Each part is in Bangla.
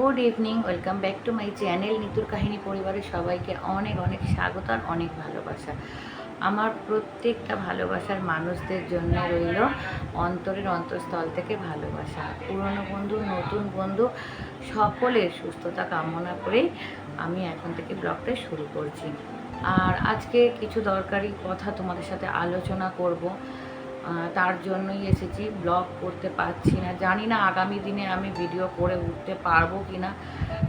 Good evening welcome back to my channel নিতুর কাহিনী পরিবারের সবাইকে অনেক অনেক স্বাগত আর অনেক ভালোবাসা। আমার প্রত্যেকটা ভালোবাসার মানুষদের জন্য রইল অন্তরের অন্তঃস্থল থেকে ভালোবাসা। পুরনো বন্ধু, নতুন বন্ধু, সকলের সুস্থতা কামনা করেই আমি এখন থেকে ব্লগটা শুরু করছি। আর আজকে কিছু দরকারি কথা তোমাদের সাথে আলোচনা করব। তার জন্যই এসেছি। ব্লগ করতে পারছি না। জানি না আগামী দিনে আমি ভিডিও করে উঠতে পারব কি না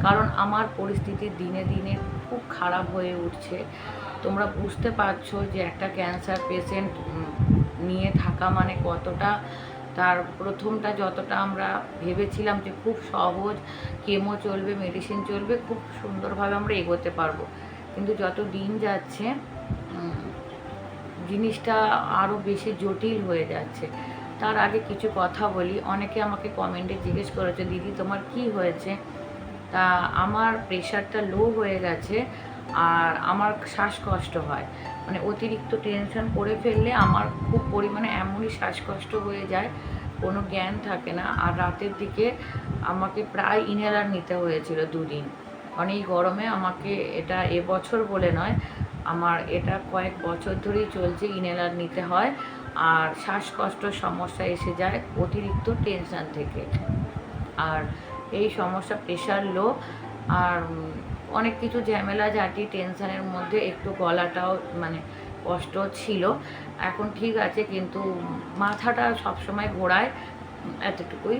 কারণ আমার পরিস্থিতি দিনে দিনে খুব খারাপ হয়ে উঠছে। তোমরা বুঝতে পারছ যে একটা ক্যান্সার পেশেন্ট নিয়ে থাকা মানে কতটা, তার প্রথমটা যতটা আমরা ভেবেছিলাম যে খুব সহজ কেমো চলবে মেডিসিন চলবে, খুব সুন্দরভাবে আমরা এগোতে পারব। কিন্তু যত দিন যাচ্ছে জিনিসটা আরও বেশি জটিল হয়ে যাচ্ছে। তার আগে কিছু কথা বলি। অনেকে আমাকে কমেন্টে জিজ্ঞেস করেছে, দিদি, তোমার কি হয়েছে? তা আমার প্রেশারটা লো হয়ে গেছে আর আমার শ্বাসকষ্ট হয়। মানে অতিরিক্ত টেনশন করে ফেললে আমার খুব পরিমাণে এমনই শ্বাসকষ্ট হয়ে যায়, কোনো জ্ঞান থাকে না। আর রাতের দিকে আমাকে প্রায় ইনহেলার নিতে হয়েছিল দুদিন। অনেক গরমে আমাকে এটা এবছর বলে নয়, আমার এটা কয়েক বছর ধরেই চলছে ইনহেলার নিতে হয়। আর শ্বাসকষ্ট সমস্যা এসে যায় অতিরিক্ত টেনশান থেকে। আর এই সমস্যা প্রেশার লো আর অনেক কিছু ঝামেলা ঝাঁটি টেনশানের মধ্যে একটু গলাটাও মানে কষ্ট ছিল। এখন ঠিক আছে, কিন্তু মাথাটা সবসময় ঘোরায় এতটুকুই।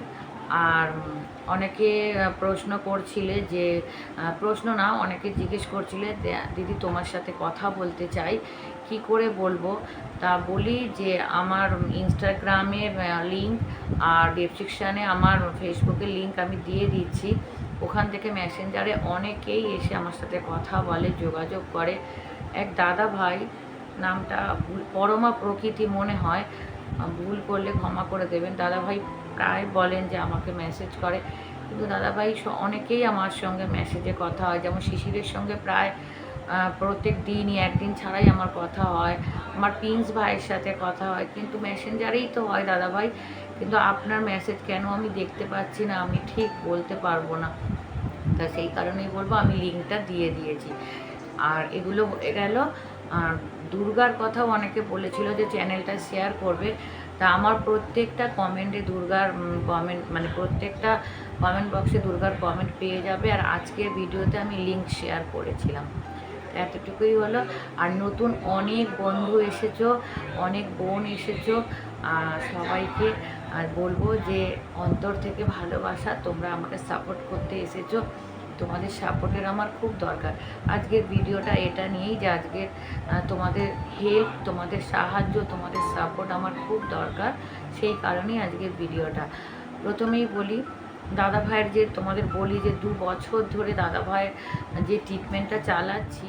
আর অনেকে প্রশ্ন করছিলে যে প্রশ্ন না, অনেকে জিজ্ঞেস করছিলে দিদি, তোমার সাথে কথা বলতে চাই, কি করে বলব? তা বলি যে, আমার ইনস্টাগ্রামের লিঙ্ক আর ডেসক্রিপশানে আমার ফেসবুকের লিঙ্ক আমি দিয়ে দিচ্ছি। ওখান থেকে মেসেঞ্জারে অনেকেই এসে আমার সাথে কথা বলে, যোগাযোগ করে। এক দাদা ভাই নামটা ভুল, পরমা প্রকৃতি মনে হয় ভুল করলে ক্ষমা করে দেবেন। দাদা ভাই প্রায় বলেন যে আমাকে মেসেজ করে। কিন্তু দাদাভাই অনেকেই আমার সঙ্গে মেসেজে কথা হয়। যেমন শিশিরের সঙ্গে প্রায় প্রত্যেক দিনই, একদিন ছাড়াই আমার কথা হয়। আমার প্রিন্স ভাইয়ের সাথে কথা হয়। কিন্তু মেসেঞ্জারেই তো হয় দাদাভাই। কিন্তু আপনার মেসেজ কেন আমি দেখতে পাচ্ছি না? আমি ঠিক বলতে পারব না। তা সেই কারণেই বলব, আমি লিঙ্কটা দিয়ে দিয়েছি। আর এগুলো হয়ে গেল। আর দুর্গার কথাও অনেকে বলেছিল যে চ্যানেলটা শেয়ার করবে। তা আমার প্রত্যেকটা কমেন্টে দুর্গার কমেন্ট মানে প্রত্যেকটা কমেন্ট বক্সে দুর্গার কমেন্ট পেয়ে যাবে। আর আজকের ভিডিওতে আমি লিঙ্ক শেয়ার করেছিলাম। এতটুকুই হলো। আর নতুন অনেক বন্ধু এসেছ, অনেক বোন এসেছ সবাইকে আর বলব যে অন্তর থেকে ভালোবাসা, তোমরা আমাকে সাপোর্ট করতে এসেছ। তোমাদের সাপোর্টের আমার খুব দরকার। আজকের ভিডিওটা এটা নিয়েই যে আজকের তোমাদের হেল্প তোমাদের সাহায্য, তোমাদের সাপোর্ট আমার খুব দরকার সেই কারণেই আজকের ভিডিওটা। প্রথমেই বলি, দাদা ভাইয়ের যে তোমাদের বলি যে দু বছর ধরে দাদা ভাইয়ের যে ট্রিটমেন্টটা চালাচ্ছি,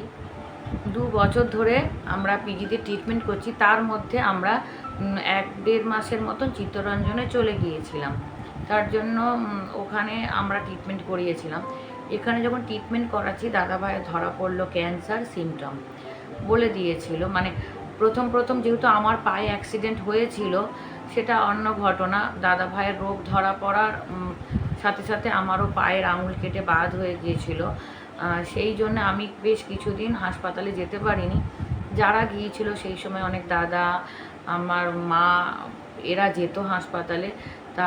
দু বছর ধরে আমরা পিজিতে ট্রিটমেন্ট করছি, তার মধ্যে আমরা এক দেড় মাসের মতন চিত্তরঞ্জনে চলে গিয়েছিলাম। তার জন্য ওখানে আমরা ট্রিটমেন্ট করিয়েছিলাম। এখানে যখন ট্রিটমেন্ট করাচ্ছি দাদা ভাইয়ের ধরা পড়ল ক্যান্সার সিমটম বলে দিয়েছিল। মানে প্রথম প্রথম যেহেতু আমার পায়ে অ্যাক্সিডেন্ট হয়েছিল, সেটা অন্য ঘটনা। দাদা ভাইয়ের রোগ ধরা পড়ার সাথে সাথে আমারও পায়ের আঙুল কেটে বাদ হয়ে গিয়েছিল। সেই জন্য আমি বেশ কিছুদিন হাসপাতালে যেতে পারিনি। যারা গিয়েছিল সেই সময় অনেক দাদা, আমার মা, এরা যেত হাসপাতালে। তা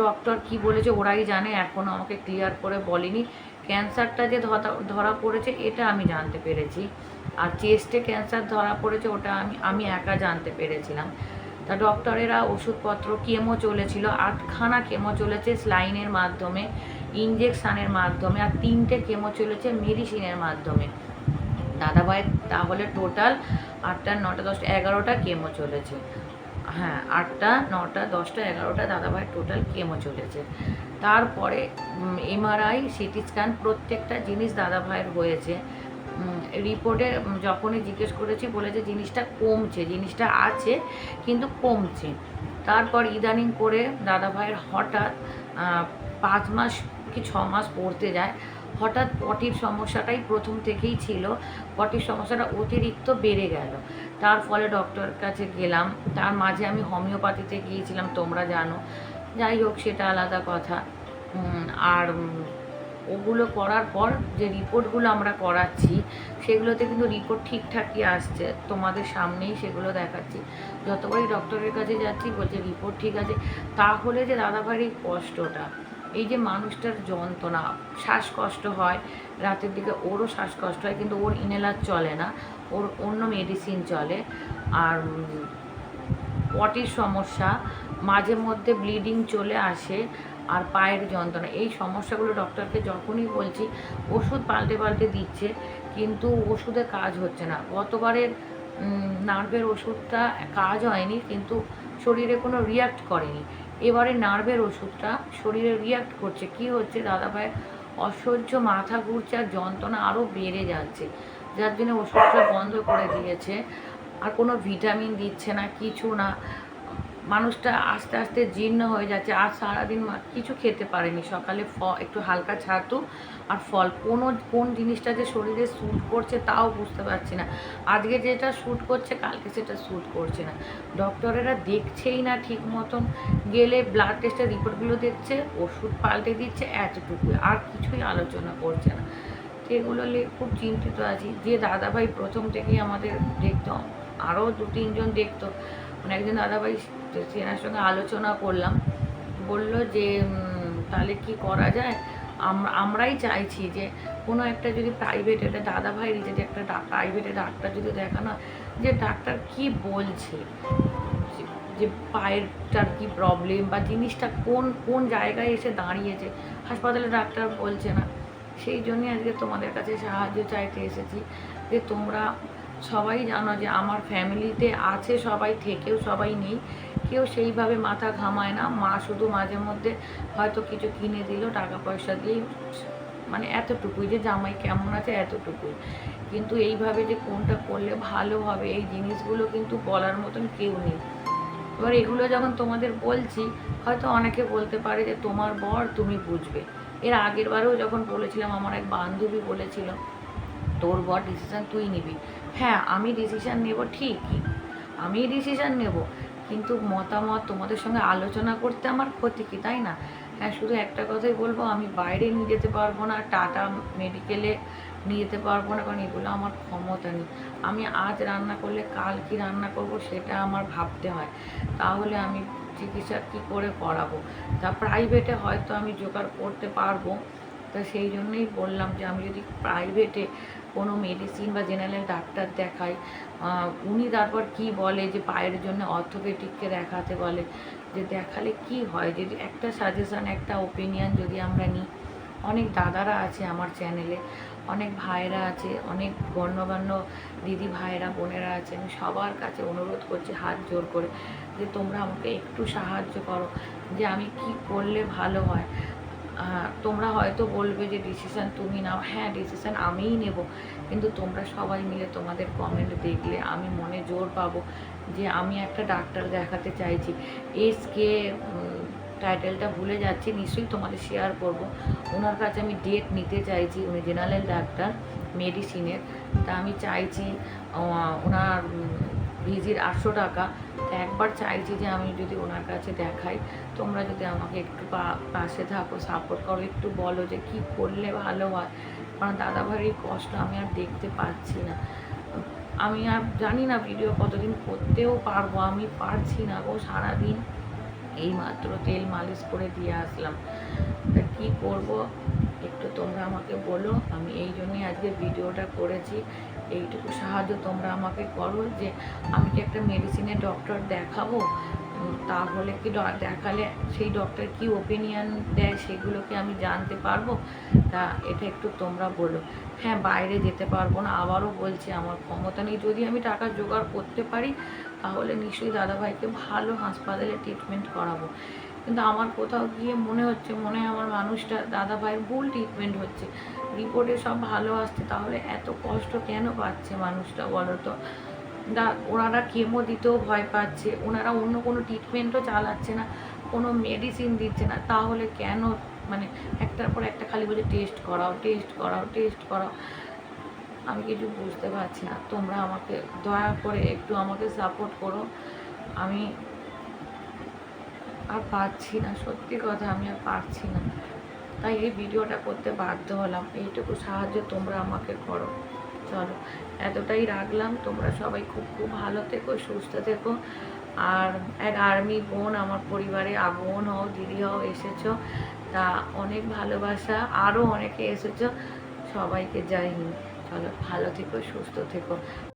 ডক্টর কি বলেছে ওরাই জানে এখনও আমাকে ক্লিয়ার করে বলেনি। ক্যান্সারটা যে ধরা পড়েছে, এটা আমি জানতে পেরেছি। আর চেস্টে ক্যান্সার ধরা পড়েছে, ওটা আমি আমি একা জানতে পেরেছিলাম। তা ডক্টরেরা ওষুধপত্র, কেমো চলেছিল, আটখানা কেমো চলেছে স্লাইনের মাধ্যমে ইঞ্জেকশানের মাধ্যমে, আর তিনটে কেমো চলেছে মেডিসিনের মাধ্যমে। দাদাভাইয়ের তাহলে টোটাল আটটা, নটা, দশটা, এগারোটা কেমো চলেছে। হ্যাঁ আটটা, নটা, দশটা, এগারোটা দাদাভাইয়ের টোটাল কেমো চলেছে। তারপরে এমআরআই সিটি স্ক্যান প্রত্যেকটা জিনিস দাদাভাইয়ের হয়েছে। রিপোর্টে যখনই জিজ্ঞেস করেছি বলেছে জিনিসটা কমছে, জিনিসটা আছে, কিন্তু কমছে। তারপর ইদানিং করে দাদাভাইয়ের হঠাৎ পাঁচ মাস কি ছ মাস পড়তে যায়, হঠাৎ পটির সমস্যাটাই প্রথম থেকেই ছিল। পটির সমস্যাটা অতিরিক্ত বেড়ে গেল। তার ফলে ডক্টর কাছে গেলাম। তার মাঝে আমি হোমিওপ্যাথিতে গিয়েছিলাম, তোমরা জানো। যাই হোক, সেটা আলাদা কথা। আর ওগুলো করার পর যে রিপোর্টগুলো আমরা করাচ্ছি, সেগুলোতে কিন্তু রিপোর্ট ঠিকঠাকই আসছে। তোমাদের সামনেই সেগুলো দেখাচ্ছি। যতবারই ডক্টরের কাছে যাচ্ছি, বলছে রিপোর্ট ঠিক আছে। তাহলে যে দাদাভাইয়ের কষ্টটা, এই যে মানুষটার যন্ত্রণা, শ্বাসকষ্ট হয়, রাতের দিকে ওরও শ্বাসকষ্ট হয়, কিন্তু ওর ইনহেলার চলে না, ওর অন্য মেডিসিন চলে। আর পটির সমস্যা, মাঝে মধ্যে ব্লিডিং চলে আসে আর পায়ের যন্ত্রণা। এই সমস্যাগুলো ডক্টরকে যখনই বলছি, ওষুধ পাল্টে পাল্টে দিচ্ছে, কিন্তু ওষুধে কাজ হচ্ছে না। গতবারের নার্ভের ওষুধটা কাজ হয়নি, কিন্তু শরীরে কোনো রিয়াক্ট করেনি। এবারে নার্ভের ওষুধটা শরীরে রিয়াক্ট করছে। কি হচ্ছে? দাদাভাইয়ের অসহ্য মাথা ঘুরছে আর যন্ত্রণা আরও বেড়ে যাচ্ছে। যার জন্য ওষুধটা বন্ধ করে দিয়েছে। আর কোনো ভিটামিন দিচ্ছে না, কিছু না। মানুষটা আস্তে আস্তে জীর্ণ হয়ে যাচ্ছে। আর সারাদিন কিছু খেতে পারেনি। সকালে ফ, একটু হালকা ছাতু আর ফল। কোনো, কোন জিনিসটা যে শরীরে স্যুট করছে তাও বুঝতে পারছি না। আজকে যেটা শ্যুট করছে, কালকে সেটা শ্যুট করছে না। ডক্টরেরা দেখছেই না ঠিক মতন। গেলে ব্লাড টেস্টের রিপোর্টগুলো দেখছে, ওষুধ পাল্টে দিচ্ছে এতটুকু আর কিছুই আলোচনা করছে না। তো এগুলো নিয়ে খুব চিন্তিত আছি। যে দাদাভাই প্রথম থেকেই আমাদের দেখতো আরও দু তিনজন দেখতো। মানে একজন দাদাভাই সেনার সঙ্গে আলোচনা করলাম। বলল যে তাহলে কি করা যায়? আম- আমরাই চাইছি যে, কোনো একটা যদি প্রাইভেট এটা দাদা ভাইয়েরই যদি একটা প্রাইভেটে ডাক্তার যদি দেখানো যে ডাক্তার কি বলছে? যে পায়েরটার কি প্রবলেম বা জিনিসটা কোন কোন জায়গায় এসে দাঁড়িয়েছে? হাসপাতালে ডাক্তার বলছে না। সেই জন্যই আজকে তোমাদের কাছে সাহায্য চাইতে এসেছি যে, তোমরা সবাই জানো যে আমার ফ্যামিলিতে আছে, সবাই থেকেও সবাই নেই। কেউ সেইভাবে মাথা ঘামায় না। মা শুধু মাঝে মধ্যে হয়তো কিছু কিনে দিল, টাকা পয়সা দিয়েই মানে এতটুকুই যে জামাই কেমন আছে এতটুকুই। কিন্তু এইভাবে যে কোনটা করলে ভালো হবে, এই জিনিসগুলো কিন্তু বলার মতন কেউ নেই। এবার এগুলো যখন তোমাদের বলছি, হয়তো অনেকে বলতে পারে যে তোমার বর তুমি বুঝবে। এর আগের বারেও যখন বলেছিলাম, আমার এক বান্ধবী বলেছিল, তোর বর ডিসিশন তুই নিবি। হ্যাঁ আমি ডিসিশন নেব ঠিকই আমি ডিসিশান নেব। কিন্তু মতামত তোমাদের সঙ্গে আলোচনা করতে আমার ক্ষতি কি, তাই না? হ্যাঁ শুধু একটা কথাই বলব, আমি বাইরে নিয়ে যেতে পারব না, টাটা মেডিকেলে নিয়ে যেতে পারব না, কারণ এগুলো আমার ক্ষমতা নেই। আমি আজ রান্না করলে কাল কি রান্না করব সেটা আমার ভাবতে হয়। তাহলে আমি চিকিৎসা কী করে করাবো? তা প্রাইভেটে হয়তো আমি জোগাড় করতে পারব। তা সেই জন্যই বললাম যে আমি যদি প্রাইভেটে কোনো মেডিসিন বা জেনারেল ডাক্তার দেখাই উনি তারপর কি বলে যে পায়ের জন্য অর্থোপেডিককে দেখাতে বলে, যে দেখালে কি হয়? যদি একটা সাজেশান একটা ওপিনিয়ন যদি আমরা নিই। অনেক দাদারা আছে আমার চ্যানেলে অনেক ভাইরা আছে, অনেক গণ্যমান্য দিদি ভাইরা বোনেরা আছে। আমি সবার কাছে অনুরোধ করছি হাত জোর করে যে তোমরা আমাকে একটু সাহায্য করো, যে আমি কি করলে ভালো হয়। তোমরা হয়তো বলবে যে ডিসিশান তুমি নাও। হ্যাঁ ডিসিশান আমিই নেব। কিন্তু তোমরা সবাই মিলে তোমাদের কমেন্ট দেখলে আমি মনে জোর পাবো যে আমি একটা ডাক্তার দেখাতে চাইছি। এস কে টাইটেলটা ভুলে যাচ্ছি, নিশ্চয়ই তোমাদের শেয়ার করব। ওনার কাছে আমি ডেট নিতে চাইছি, উনি জেনারেল ডাক্তার মেডিসিনের তা আমি চাইছি ওনার ভিজির আটশো টাকা। তা একবার চাইছি যে আমি যদি ওনার কাছে দেখাই, তোমরা যদি আমাকে একটু পাশে থাকো সাপোর্ট করো, একটু বলো যে কি করলে ভালো হয়। কারণ দাদাভাইয়ের কষ্ট আমি আর দেখতে পাচ্ছি না। আমি আর জানি না ভিডিও কতদিন করতেও পারব, আমি পারছি না গো, সারাদিন এই মাত্র তেল মালিশ করে দিয়ে আসলাম। তা কী করব? একটু তোমরা আমাকে বলো, আমি এই জন্যই আজকে ভিডিওটা করেছি। এইটুকু সাহায্য তোমরা আমাকে করো যে আমি কি একটা মেডিসিনের ডক্টর দেখাবো? তাহলে কি দেখালে সেই ডক্টর কি ওপিনিয়ন দেয় সেগুলো কি আমি জানতে পারব? তা এটা একটু তোমরা বলো। হ্যাঁ বাইরে যেতে পারব না, আবারও বলছি আমার ক্ষমতা নেই। যদি আমি টাকা জোগাড় করতে পারি, তাহলে নিশ্চয়ই দাদাভাইকে ভালো হাসপাতালে ট্রিটমেন্ট করাবো। কিন্তু আমার কোথাও গিয়ে মনে হচ্ছে, মনে আমার মানুষটা দাদাভাইয়ের ভুল ট্রিটমেন্ট হচ্ছে। রিপোর্টে সব ভালো আসছে, তাহলে এত কষ্ট কেন পাচ্ছে মানুষটা বলো তো? দা ওনারা কেমো দিতেও ভয় পাচ্ছে, ওনারা অন্য কোনো ট্রিটমেন্টও চালাচ্ছে না, কোনো মেডিসিন দিচ্ছে না, তাহলে কেন মানে একটার পর একটা খালি বলে টেস্ট করাও টেস্ট করাও টেস্ট করাও? আমি কিছু বুঝতে পারছি না, তোমরা আমাকে দয়া করে একটু আমাকে সাপোর্ট করো। আমি আর পারছি না, সত্যি কথা আমি আর পারছি না। তাই এই ভিডিওটা করতে বাধ্য হলাম, এইটুকু সাহায্য তোমরা আমাকে করো। চলো, এতটাই রাখলাম, তোমরা সবাই খুব খুব ভালো থেকো, সুস্থ থেকো। আর এক আর্মি বোন, আমার পরিবারে আ বোন হও, দিদি হও, এসেছ। তা অনেক ভালোবাসা আরও অনেকে এসেছ। সবাইকে হিন্দ। চলো, ভালো থেকো, সুস্থ থেকো।